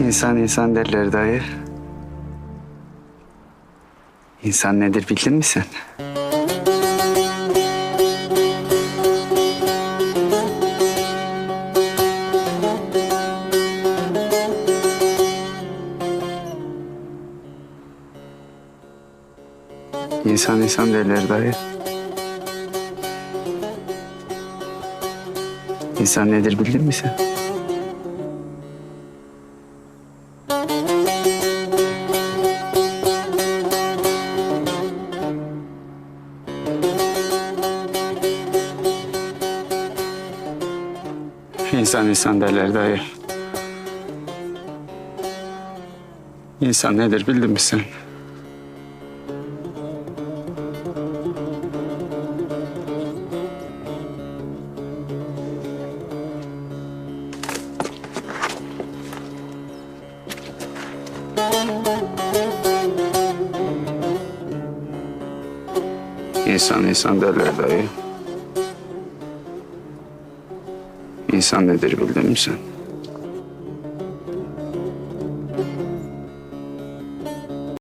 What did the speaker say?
İnsan insan derler dayı. İnsan nedir bildin mi sen? İnsan insan derler dayı. İnsan nedir bildin mi sen? İnsan insan derler dayı. İnsan nedir bildin mi sen? İnsan insan derler dayı. İnsan nedir bildin mi sen?